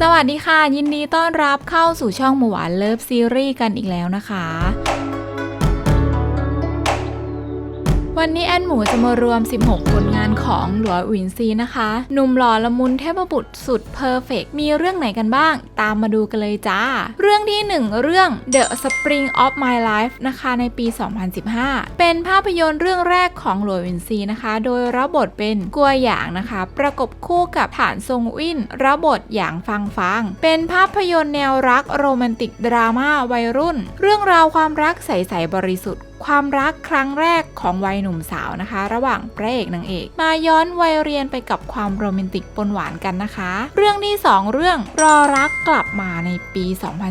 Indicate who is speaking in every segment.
Speaker 1: สวัสดีค่ะ ยินดีต้อนรับเข้าสู่ช่องหมูหวานเลิฟซีรีส์กันอีกแล้วนะคะ วันนี้แอนหมูจะมารวม 16 ผลงานของหลัววินซีนะคะ หนุ่มหล่อละมุนเทพบุตรสุดเพอร์เฟกมีเรื่องไหนกันบ้าง ตามมาดูกันเลยจ้า เรื่องที่ 1 เรื่อง The Spring of My Life นะคะในปี 2015 เป็นภาพยนตร์เรื่องแรกของหลัววินซีนะคะ โดยรับบทเป็นกัวหยางนะคะ ประกบคู่กับฐานทรงวินรับบทอย่างฟังฟัง เป็นภาพยนตร์แนวรักโรแมนติกดราม่าวัยรุ่น เรื่องราวความรักใสๆบริสุทธิ์ ความรักครั้งแรกของวัยหนุ่มสาวนะคะ ระหว่างพระเอกนางเอก มาย้อนวัยเรียนไปกับความโรแมนติกปนหวานกันนะคะ เรื่องที่ 2 เรื่องรอรักกลับมาในปี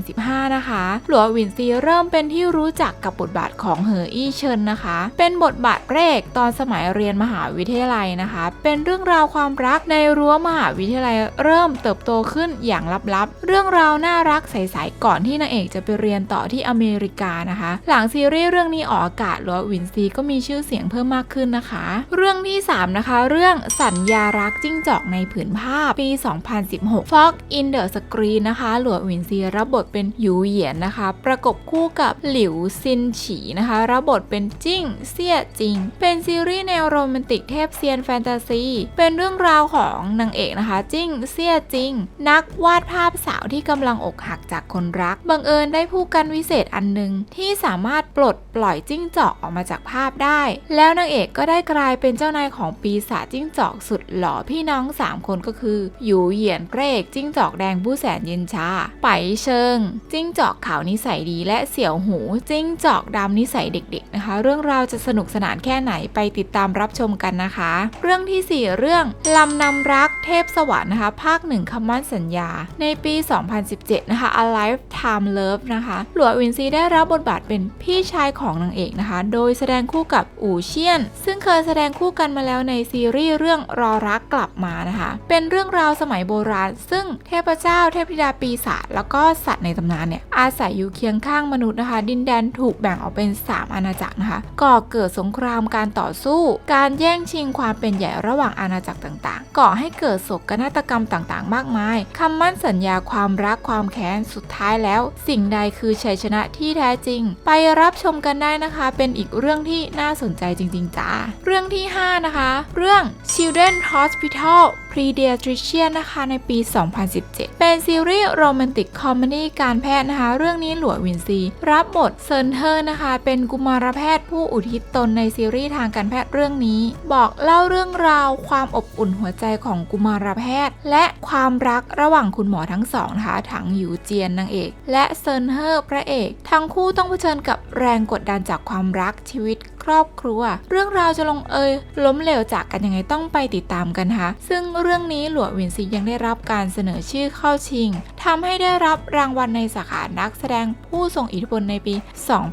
Speaker 1: 2015 นะคะ หลัววินซีเริ่มเป็นที่รู้จักกับบทบาทของเหออี้เชินนะคะ เป็นบทบาทแรกตอนสมัยเรียนมหาวิทยาลัยนะคะ เป็นเรื่องราวความรักในรั้วมหาวิทยาลัยเริ่มเติบโตขึ้นอย่างลับๆ เรื่องราวน่ารักใสๆก่อนที่นางเอกจะไปเรียนต่อที่อเมริกานะคะ หลังซีรีส์เรื่องนี้ออกอากาศหลัวหวินซีก็มีชื่อเสียงเพิ่มมากขึ้นนะคะ เรื่องที่ 3 นะคะ เรื่องสัญญารักจิ้งจอกในผืนผ้าปี 2016 Fog in the Screen นะคะหลัววินซีรับบทเป็นยูเหยียนนะคะ ประกบคู่กับหลิวซินฉีนะคะรับบทเป็นจิ้งเซี่ยจิง เป็นซีรีส์แนวโรแมนติกเทพเซียนแฟนตาซีเป็นเรื่องราวของนางเอกนะคะ จิ้งเซี่ยจิง นักวาดภาพสาวที่กำลังอกหักจากคนรัก บังเอิญได้ผู้กันวิเศษอันหนึ่งที่สามารถปลดปล่อยจิ้งจอกออกมาจากภาพได้ แล้วนางเอกก็ได้กลายเป็นเจ้านายของปีศาจจิ้งจอกสุดหล่อพี่น้อง 3 คนก็คือหยูเหยียนพรกจิ้งจอกแดงผู้แสนเย็นชาไปเชิง จิ้งจอกขาวนิสัยดีและเสี่ยวหู จิ้งจอกดำนิสัยเด็กๆนะคะ เรื่องราวจะสนุกสนานแค่ไหนไปติดตามรับชมกันนะคะ เรื่องทีสี่4 เรื่องลำนำรักเทพสวรรค์นะคะ ภาคหนึ่งคำมั่นสัญญา ในปี 2017 นะคะ A Lifetime Love นะคะ หลัววินซีได้รับบทบาทเป็นพี่ชายของนางเอกนะคะ โดยแสดงคู่กับอู่เชียน ซึ่งเคยแสดงคู่กันมาแล้วในซีรีส์เรื่องรอรักกลับมานะคะ เป็นเรื่องราวสมัยโบราณ ซึ่งเทพเจ้าเทพธิดาปีศาจแล้วก็สัตว์ในตำนานเนี่ยอาศัยอยู่เคียงข้างมนุษย์นะคะ ดินแดนถูกแบ่งออกเป็น 3 อาณาจักรนะคะ ก่อเกิดสงครามการต่อสู้ การแย่งชิงความเป็นใหญ่ระหว่างอาณาจักรต่างๆ ก่อให้เกิดโศกนาฏกรรมต่างๆ มากมายคำมั่นสัญญาความรักความแค้นสุดท้ายแล้ว สิ่งใดคือชัยชนะที่แท้จริง ไปรับชมกันได้นะคะ เป็นอีกเรื่องที่น่าสนใจจริง ๆจ้าเรื่องที่ 5 นะคะ เรื่อง Children Hospital Pediatrician นะคะในปี 2017 เป็นซีรีส์โรแมนติกคอมเมดี้การแพทย์นะคะ เรื่องนี้หลัววินซี รับบทเซนเทอร์นะคะ เป็นกุมารแพทย์ผู้อุทิศตนในซีรีส์ทางการแพทย์เรื่องนี้ บอกเล่าเรื่องราวความอบอุ่นหัวใจของกุมารแพทย์ และความรักระหว่างคุณหมอทั้งสองนะคะทั้งหยูเจียนนางเอก และเซนเฮอร์พระเอก ทั้งคู่ต้องเผชิญกับแรงกดดันจากความรักชีวิต ครอบครัว เรื่องราวจะลงเอยล้มเหลวจากกันยังไงต้องไปติดตามกันค่ะซึ่งเรื่องนี้หลัววินซียังได้รับการเสนอชื่อเข้าชิงทำให้ได้รับรางวัลในสาขานักแสดงผู้ทรงอิทธิพลในปี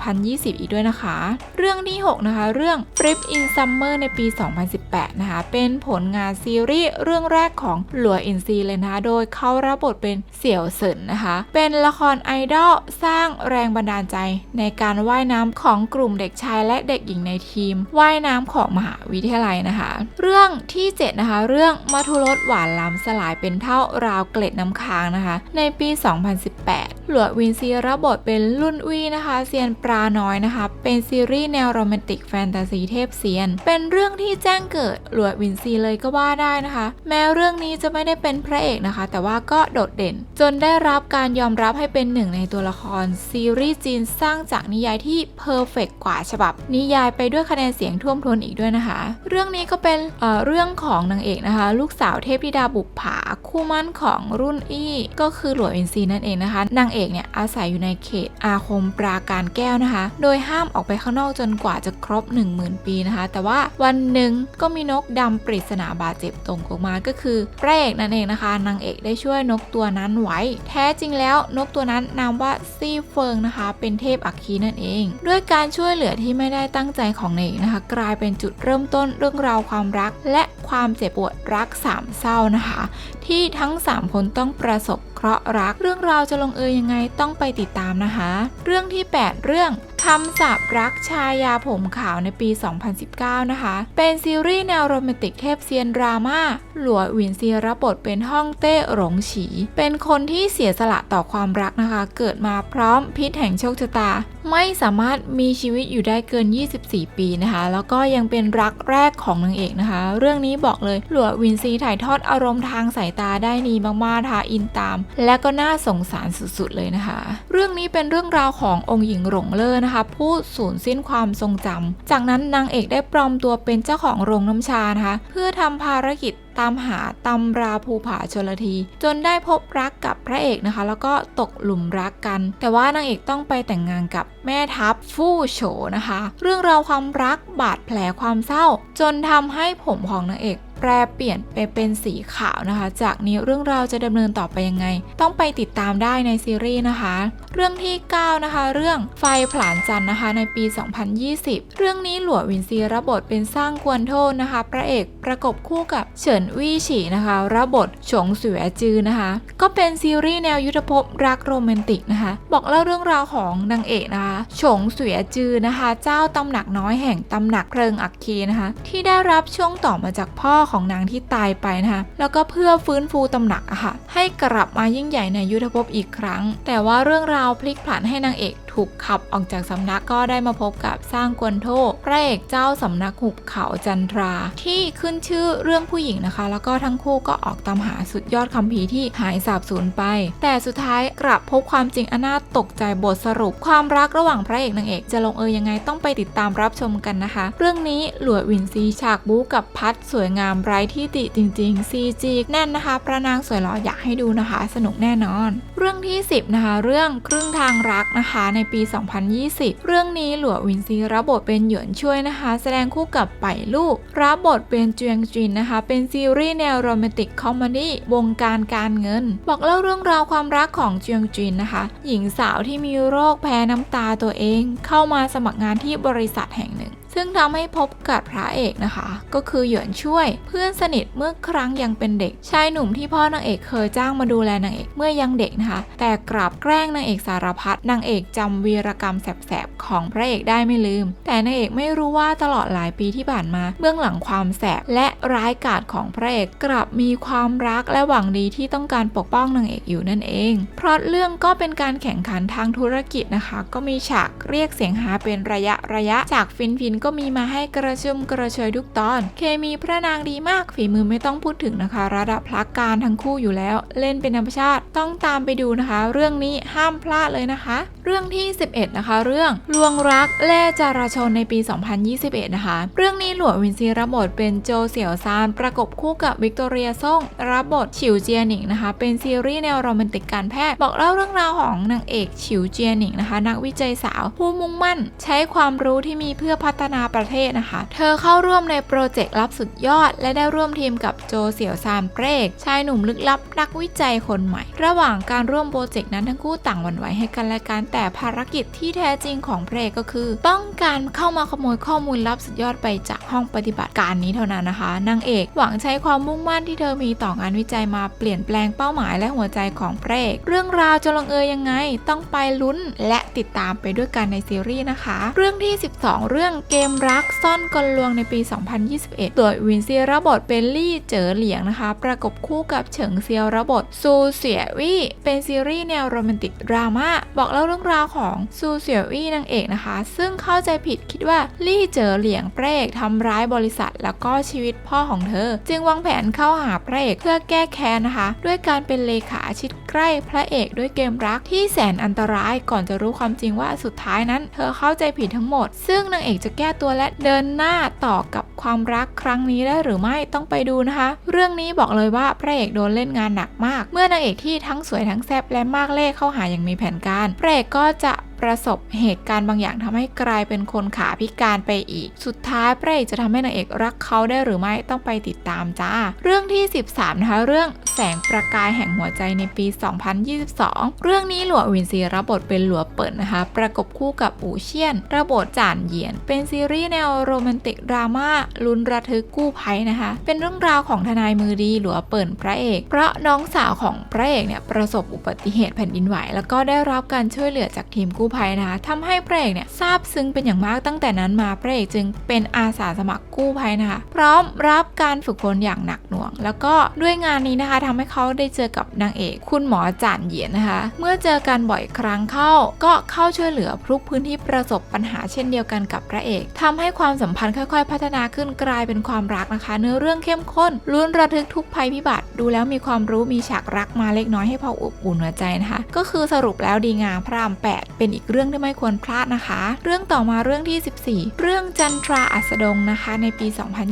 Speaker 1: 2020 อีกด้วยนะคะ เรื่องที่ 6 นะคะ เรื่อง Trip in Summer ในปี 2018 นะคะ เป็นผลงานซีรีส์เรื่องแรกของหลัวอินซีเลยนะคะ โดยเขารับบทเป็นเสี่ยวเซินนะคะ เป็นละครไอดอลสร้างแรงบันดาลใจในการว่ายน้ำของกลุ่มเด็กชายและเด็กหญิงในทีมว่ายน้ำของมหาวิทยาลัยนะคะ เรื่องที่ 7 นะคะ เรื่องมัทุรสหวานล้ำสลายเป็นเท่าราวเกล็ดน้ำค้างนะคะ ในปี 2018 หลวดวินซีรับบทเป็นรุ่นวีนะคะเซียนปลาน้อยนะคะ เป็นซีรีส์แนวโรแมนติกแฟนตาซีเทพเซียน เป็นเรื่องที่แจ้งเกิดหลวดวินซีเลยก็ว่าได้นะคะ แม้เรื่องนี้จะไม่ได้เป็นพระเอกนะคะ แต่ว่าก็โดดเด่น จนได้รับการยอมรับให้เป็นหนึ่งในตัวละครซีรีส์จีนสร้างจากนิยายที่เพอร์เฟกกว่าฉบับ นิยายไปด้วยคะแนนเสียงท่วมท้นอีกด้วยนะคะ เรื่องนี้ก็เป็นเอ่อเรื่องของนางเอกนะคะ ลูกสาวเทพธิดาบุปผาคู่มั่นของรุ่นอี้ก็คือหลวงอินซีนั่นเองนะคะนางเอกเนี่ยอาศัยอยู่ในเขตอาคมปราการแก้วนะคะ โดยห้ามออกไปข้างนอกจนกว่าจะครบ 10,000 ปีนะคะ แต่ว่าวันหนึ่งก็มีนกดำปริศนาบาดเจ็บตรงออกมาก็คือพระเอกนั่นเองนะคะ นางเอกได้ช่วยนกตัวนั้นไว้ แท้จริงแล้วนกตัวนั้นนามว่าซี่เฟิงนะคะ เป็นเทพอัคคีนั่นเอง ด้วยการช่วยเหลือที่ไม่ได้ตั้งใจของนางเอกนะคะ กลายเป็นจุดเริ่มต้นเรื่องราวความรัก และ ความเจ็บปวดรักสามเศร้านะคะ ที่ทั้ง 3 คนต้องประสบเคราะห์รัก เรื่องราวจะลงเอยยังไงต้องไปติดตามนะคะ เรื่องที่ 8 เรื่อง คำสาปรักชายาผมขาวในปี 2019 นะคะ เป็นซีรีส์แนวโรแมนติกเทพเซียนดราม่า หลัวหวินซีรับบทเป็นฮ่องเต้หลงฉี เป็นคนที่เสียสละต่อความรักนะคะ เกิดมาพร้อมพิษแห่งโชคชะตา ไม่สามารถมีชีวิตอยู่ได้เกิน 24 ปีนะคะ แล้วก็ยังเป็นรักแรกของนางเอกนะคะ เรื่องนี้บอกเลยหลัววินซีถ่ายทอดอารมณ์ทางสายตาได้ดีมากๆทาอินตาม และก็น่าสงสารสุดๆเลยนะคะ เรื่องนี้เป็นเรื่องราวขององค์หญิงหลงเล่อนะคะผู้สูญสิ้นความทรงจำจากนั้นนางเอกได้ปลอมตัวเป็นเจ้าของโรงน้ำชานะคะเพื่อทำภารกิจตามหาตำราภูผาชลที จนได้พบรักกับพระเอกนะคะ แล้วก็ตกหลุมรักกัน แต่ว่านางเอกต้องไปแต่งงานกับแม่ทัพฟู่โฉนะคะ เรื่องราวความรักบาดแผลความเศร้า จนทำให้ผมของนางเอก แปรเปลี่ยนไปเป็นสีขาวนะคะ จากนี้เรื่องราวจะดำเนินต่อไปยังไง ต้องไปติดตามได้ในซีรีส์นะคะ เรื่องที่ 9 นะคะ เรื่องไฟผลาญจันทร์นะคะ ในปี 2020 เรื่องนี้หลัววินซีรับบทเป็นสร้างกวนโทษนะคะ พระเอกประกบคู่กับเฉินวี่ฉีนะคะรับบทฉงเสวยจือนะคะ ก็เป็นซีรีส์แนวยุทธภพรักโรแมนติกนะคะ บอกเล่าเรื่องราวของนางเอกนะคะฉงเสวยจือนะคะ เจ้าตำหนักน้อยแห่งตำหนักเพลิงอัคคีนะคะ ที่ได้รับช่วงต่อมาจากพ่อของนางที่ตายไปนะคะแล้วก็เพื่อฟื้นฟูตำหนักอะค่ะให้กลับมายิ่งใหญ่ในยุทธภพอีกครั้ง แต่ว่าเรื่องราวพลิกผันให้นางเอก ถูกขับออกจากสำนักก็ได้มาพบกับสร้างกวนโทพระเอกเจ้าสำนักหุบเขาจันทรา ที่ขึ้นชื่อเรื่องผู้หญิงนะคะ แล้วก็ทั้งคู่ก็ออกตามหาสุดยอดคัมภีร์ที่หายสาบสูญไป แต่สุดท้ายกลับพบความจริงอันน่าตกใจบทสรุป ความรักระหว่างพระเอกนางเอกจะลงเอยยังไงต้องไปติดตามรับชมกันนะคะ เรื่องนี้หลวดวินซีฉากบู๊กับพัดสวยงามไร้ที่ติจริง ๆ CG แน่นนะคะ พระนางสวยหล่ออยากให้ดูนะคะ สนุกแน่นอน เรื่องที่ 10 นะคะ เรื่องครึ่งทางรักนะคะในปี 2020 เรื่องนี้หลัววินซีรับบทเป็นหยวนช่วยนะคะ แสดงคู่กับไปลูก รับบทเป็นเจียงจินนะคะ เป็นซีรีส์แนวโรแมนติกคอมเมดี้วงการการเงิน บอกเล่าเรื่องราวความรักของเจียงจินนะคะ หญิงสาวที่มีโรคแพ้น้ำตาตัวเอง เข้ามาสมัครงานที่บริษัทแห่งหนึ่ง ซึ่งทำให้พบกับพระเอกนะคะ ก็คือหยวนช่วยเพื่อนสนิทเมื่อครั้งยังเป็นเด็ก ชายหนุ่มที่พ่อนางเอกเคยจ้างมาดูแลนางเอกเมื่อยังเด็กนะคะ แต่กลับแกล้งนางเอกสารพัดนางเอกจำวีรกรรมแสบๆของพระเอกได้ไม่ลืม แต่นางเอกไม่รู้ว่าตลอดหลายปีที่ผ่านมาเบื้องหลังความแสบและร้ายกาจของพระเอกกลับมีความรักและหวังดีที่ต้องการปกป้องนางเอกอยู่นั่นเองเพราะเรื่องก็เป็นการแข่งขันทางธุรกิจนะคะ ก็มีฉากเรียกเสียงหาเป็นระยะระยะจากฟินฟินก็มีมาให้กระชุ่มกระชวยทุกตอน เคมีพระนางดีมากฝีมือไม่ต้องพูดถึงนะคะ ระดับพักการทั้งคู่อยู่แล้ว เล่นเป็นธรรมชาติต้องตามไปดูนะคะ เรื่องนี้ห้ามพลาดเลยนะคะ เรื่องที่ 11 นะคะ เรื่องลวงรักแล่จาราชนในปี 2021 นะคะ เรื่องนี้หลวงวินซีรับบทเป็นโจเสี่ยวซานประกบคู่กับวิกตอเรียซ่งรับบทฉิวเจียหนิงนะคะ เป็นซีรีส์แนวโรแมนติกการแพทย์บอกเล่าเรื่องราวของนางเอกฉิวเจียหนิงนะคะ นักวิจัยสาวผู้มุ่งมั่น ใช้ความรู้ที่มีเพื่อพัฒนาประเทศนะคะ เธอเข้าร่วมในโปรเจกต์ลับสุดยอด และได้ร่วมทีมกับโจเสี่ยวซานเปรก ชายหนุ่มลึกลับนักวิจัยคนใหม่ ระหว่างการร่วมโปรเจกต์นั้นทั้งคู่ต่างหวั่นไหวให้กันและกันแต่ภารกิจที่แท้จริงของพระเอกก็คือ ต้องการเข้ามาขโมยข้อมูลลับสุดยอดไปจากห้องปฏิบัติการนี้เท่านั้นนะคะนางเอกหวังใช้ความมุ่งมั่นที่เธอมีต่องานวิจัยมาเปลี่ยนแปลงเป้าหมายและหัวใจของพระเอกเรื่องราวจะลงเอยยังไงต้องไปลุ้นและติดตามไปด้วยกันในซีรีส์นะคะ เรื่องที่ 12 เรื่องเกมรักซ่อนกลลวงในปี 2021โดยวินซีรับทเป็นลี่เจ๋อเหลียงนะคะ ประกบคู่กับเฉิงเซียวรับทซูเสียวี่เป็นซีรีส์แนวโรแมนติกดราม่าบอกเล่าเรื่องราวของซูเสียวี่นางเอกนะคะ ซึ่งเข้าใจผิดคิดว่าลี่เจ๋อเหลียงพระเอกทำร้ายบริษัท แล้วก็ชีวิตพ่อของเธอ จึงวางแผนเข้าหาพระเอกเพื่อแก้แค้นนะคะ ด้วยการเป็นเลขาชิด ใกล้พระเอกด้วยเกมรักที่แสนอันตรายก่อนจะรู้ความจริงว่าสุดท้ายนั้น เธอเข้าใจผิดทั้งหมด ซึ่งนางเอกจะแก้ตัวและเดินหน้าต่อกับความรักครั้งนี้ได้หรือไม่ต้องไปดูนะคะ เรื่องนี้บอกเลยว่าพระเอกโดนเล่นงานหนักมาก เมื่อนางเอกที่ทั้งสวยทั้งแซ่บและมากเล่เข้าหาอย่างมีแผนการพระเอกก็จะ ประสบเหตุการณ์บางอย่างทำให้กลายเป็นคนขาพิการไปอีก สุดท้ายพระเอกจะทำให้นางเอกรักเขาได้หรือไม่ต้องไปติดตามจ้า เรื่องที่ 13 นะคะ เรื่องแสงประกายแห่งหัวใจในปี 2022 เรื่องนี้หลัววินซีรับบทเป็นหลัวเปิดนะคะ ประกบคู่กับอูเชียน ระบบทจานเหยียน เป็นซีรีส์แนวโรแมนติกดราม่าลุ้นระทึกกู้ภัยนะคะ เป็นเรื่องราวของทนายมือดีหลัวเปิดพระเอก เพราะน้องสาวของพระเอกเนี่ยประสบอุบัติเหตุแผ่นดินไหว แล้วก็ได้รับการช่วยเหลือจากทีมกู้ภัยนะคะทำให้พระเอกเนี่ยซาบซึ้งเป็นอย่างมากตั้งแต่นั้นมาพระเอกจึงเป็นอาสาสมัครกู้ภัยนะคะ พร้อมรับการฝึกฝนอย่างหนักหน่วง แล้วก็ด้วยงานนี้นะคะทำให้เขาได้เจอกับนางเอก คุณหมอจานเหยียนนะคะ เมื่อเจอกันบ่อยครั้งเข้า ก็เข้าช่วยเหลือพลุกพื้นที่ประสบปัญหาเช่นเดียวกันกับพระเอกทำให้ความสัมพันธ์ค่อย ๆ พัฒนาขึ้นกลายเป็นความรักนะคะ เนื้อเรื่องเข้มข้นลุ้นระทึกทุกภัยพิบัติ ดูแล้วมีความรู้มีฉากรักมาเล็กน้อยให้พออบอุ่นหัวใจนะคะ ก็คือสรุปแล้วดีงามพระราม8เป็นอีกเรื่องที่ไม่ควรพลาดนะคะ เรื่องต่อมาเรื่องที่ 14 เรื่องจันทราอัสดงนะคะ ในปี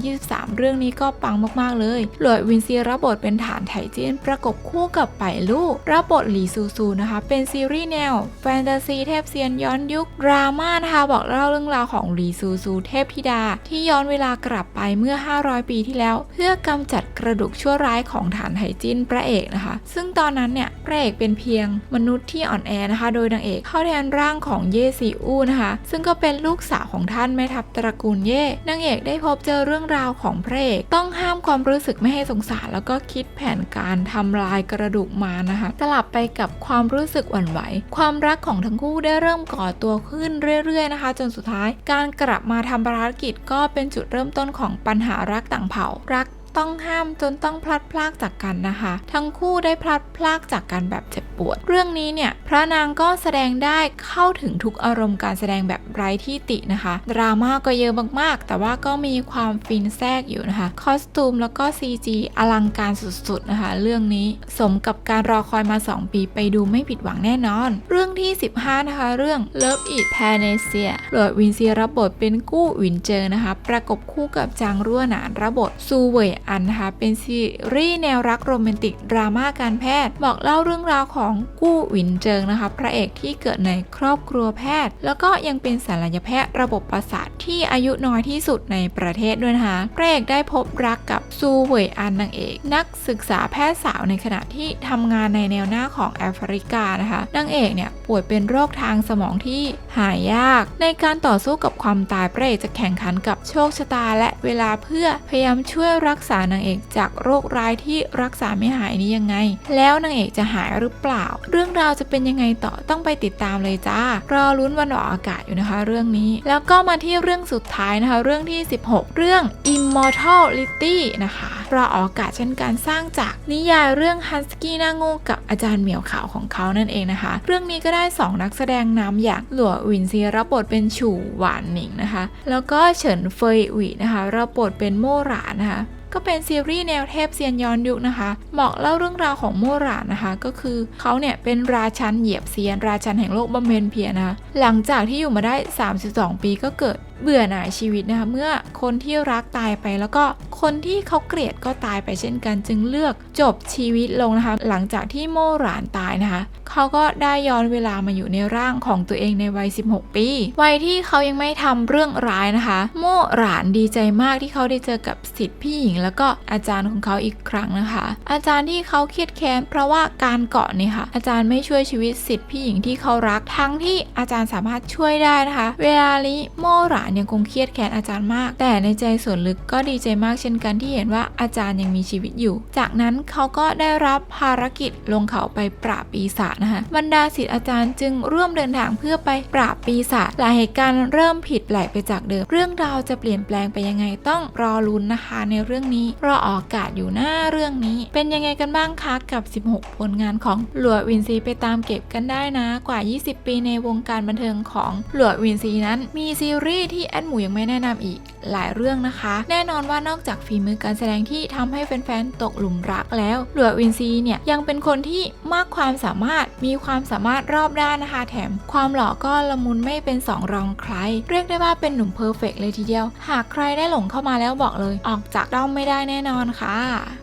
Speaker 1: 2023 เรื่องนี้ก็ปังมากๆ เลย หลวยวินซีรับบทเป็นฐานไถจีนประกบคู่กับไปลู่รับบทหลีซูซูนะคะ เป็นซีรีส์แนว แฟนตาซีเทพเซียนย้อนยุคดราม่านะคะบอกเล่าเรื่องราวของหลีซูซูเทพธิดา ที่ย้อนเวลากลับไปเมื่อ 500 ปีที่แล้ว เพื่อกำจัดกระดูกชั่วร้ายของฐานไถจินพระเอกนะคะ ซึ่งตอนนั้นเนี่ยพระเอกเป็นเพียงมนุษย์ที่อ่อนแอนะคะ โดยนางเอกเข้าแทนรางของเย่ซีอูนะคะ ซึ่งก็เป็นลูกสาวของท่านแม่ทัพตระกูลเย่นางเอกได้พบเจอเรื่องราวของพระเอกต้องห้ามความรู้สึกไม่ให้สงสาร แล้วก็คิดแผนการทำลายกระดูกมานะคะสลับไปกับความรู้สึกหวั่นไหว ความรักของทั้งคู่ได้เริ่มก่อตัวขึ้นเรื่อยๆนะคะ จนสุดท้ายการกลับมาทำภารกิจก็เป็นจุดเริ่มต้นของปัญหารักต่างเผ่ารัก ต้องห้ามจนต้องพลัดพรากจากกันนะคะ ทั้งคู่ได้พลัดพรากจากกันแบบเจ็บปวด เรื่องนี้เนี่ยพระนางก็แสดงได้เข้าถึงทุกอารมณ์การแสดงแบบไร้ที่ตินะคะ ดราม่าก็เยอะมากๆ แต่ว่าก็มีความฟินแทรกอยู่นะคะ คอสตูมแล้วก็ CG อลังการสุดๆนะคะ เรื่องนี้สมกับการรอคอยมา 2 ปีไปดูไม่ผิดหวังแน่นอน เรื่องที่ 15 นะคะ เรื่อง Love It p a n a c e a โดวินซีรับบทเป็นกู้วินเจอนะคะ ประกบคู่กับจางรั่วหนานรับบทซูเวยอันนะคะ เป็นซีรีส์แนวรักโรแมนติก ดราม่าการแพทย์ บอกเล่าเรื่องราวของกู้หวินเจิงนะคะ พระเอกที่เกิดในครอบครัวแพทย์ แล้วก็ยังเป็นศัลยแพทย์ระบบประสาทที่อายุน้อยที่สุดในประเทศด้วยนะคะ พระเอกได้พบรักกับซูเวยอันนางเอก นักศึกษาแพทย์สาวในขณะที่ทำงานในแนวหน้าของแอฟริกานะคะนางเอกเนี่ยป่วยเป็นโรคทางสมองที่หายยาก ในการต่อสู้กับความตายพระเอกจะแข่งขันกับโชคชะตาและเวลาเพื่อพยายามช่วยรักษานางเอกจากโรคร้ายที่รักษาไม่หายนี้ยังไง แล้วนางเอกจะหายหรือเปล่า เรื่องราวจะเป็นยังไงต่อต้องไปติดตามเลยจ้ารอลุ้นวันออกอากาศอยู่นะคะ เรื่องนี้ แล้วก็มาที่เรื่องสุดท้ายนะคะ เรื่องที่ 16 เรื่อง Immortality นะคะรอออกอากาศเช่นการสร้างจากนิยายเรื่องฮันสกี้หน้าง่กับอาจารย์เหมียวขาวของเขานั่นเองนะคะ เรื่องนี้ก็ได้ 2 นักแสดงนำอย่างหลัววินซีรับบทเป็นฉู่หวานหนิงนะคะ แล้วก็เฉินเฟยหวีนะคะรับบทเป็นโม่หรานนะคะ ก็เป็นซีรีส์แนวเทพเซียนย้อนยุคนะคะเหมาะเล่าเรื่องราวของโมรานนะคะ ก็คือเขาเนี่ยเป็นราชันเหยียบเซียน ราชันแห่งโลกบำเพ็ญเพียรนะคะหลังจากที่อยู่มาได้ 32 ปีก็เกิด เบื่อหน่ายชีวิตนะคะเมื่อคนที่รักตายไปแล้วก็คนที่เขาเกลียดก็ตายไปเช่นกันจึงเลือกจบชีวิตลงนะคะ หลังจากที่โมหรานตายนะคะ เขาก็ได้ย้อนเวลามาอยู่ในร่างของตัวเองในวัย 16 ปีวัยที่เขายังไม่ทำเรื่องร้ายนะคะ โมหรานดีใจมากที่เขาได้เจอกับสิทธิ์พี่หญิง แล้วก็อาจารย์ของเขาอีกครั้งนะคะ อาจารย์ที่เขาเครียดแค้นเพราะว่าการเกาะเนี่ยค่ะ อาจารย์ไม่ช่วยชีวิตสิทธิ์พี่หญิงที่เขารักทั้งที่อาจารย์สามารถช่วยได้นะคะ เวลานี้โมหรานยังคงเครียดแค้นอาจารย์มาก แต่ในใจส่วนลึกก็ดีใจมากเช่นกันที่เห็นว่าอาจารย์ยังมีชีวิตอยู่ จากนั้นเขาก็ได้รับภารกิจลงเขาไปปราบปีศาจนะคะบรรดาศิษย์อาจารย์จึงร่วมเดินทางเพื่อไปปราบปีศาจหลายเหตุการณ์เริ่มผิดแปลกไปจากเดิม เรื่องราวจะเปลี่ยนแปลงไปยังไงต้องรอลุ้นนะคะ ในเรื่องนี้รอออกอากาศอยู่หน้าเรื่องนี้ เป็นยังไงกันบ้างคะกับ 16 ผลงานของหลัววินซีไปตามเก็บกันได้นะกว่า 20 ปีในวงการบันเทิงของหลัววินซีนั้น มีซีรีส์ที่แอดหมูยังไม่แนะนำอีกหลายเรื่องนะคะ แน่นอนว่านอกจากฝีมือการแสดงที่ทำให้แฟนๆตกหลุมรักแล้วหลัววินซีเนี่ยยังเป็นคนที่มากความสามารถมีความสามารถรอบด้านนะคะ แถมความหล่อก็ละมุนไม่เป็นสองรองใคร เรียกได้ว่าเป็นหนุ่มเพอร์เฟกเลยทีเดียว หากใครได้หลงเข้ามาแล้วบอกเลย ออกจากด้อมไม่ได้แน่นอนค่ะ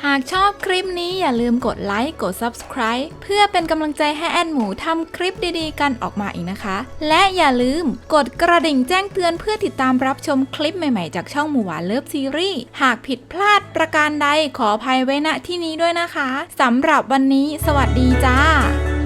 Speaker 1: หากชอบคลิปนี้อย่าลืมกดไลค์กด subscribe เพื่อเป็นกำลังใจให้แอนหมูทำคลิปดีๆ กันออกมาอีกนะคะ และอย่าลืมกดกระดิ่งแจ้งเตือนเพื่อติดตามรับชมคลิปใหม่ๆจากช่องหมูหวานเลิฟซีรีส์หากผิดพลาดประการใดขออภัยไว้ณที่นี้ด้วยนะคะสำหรับวันนี้ สวัสดีจ้า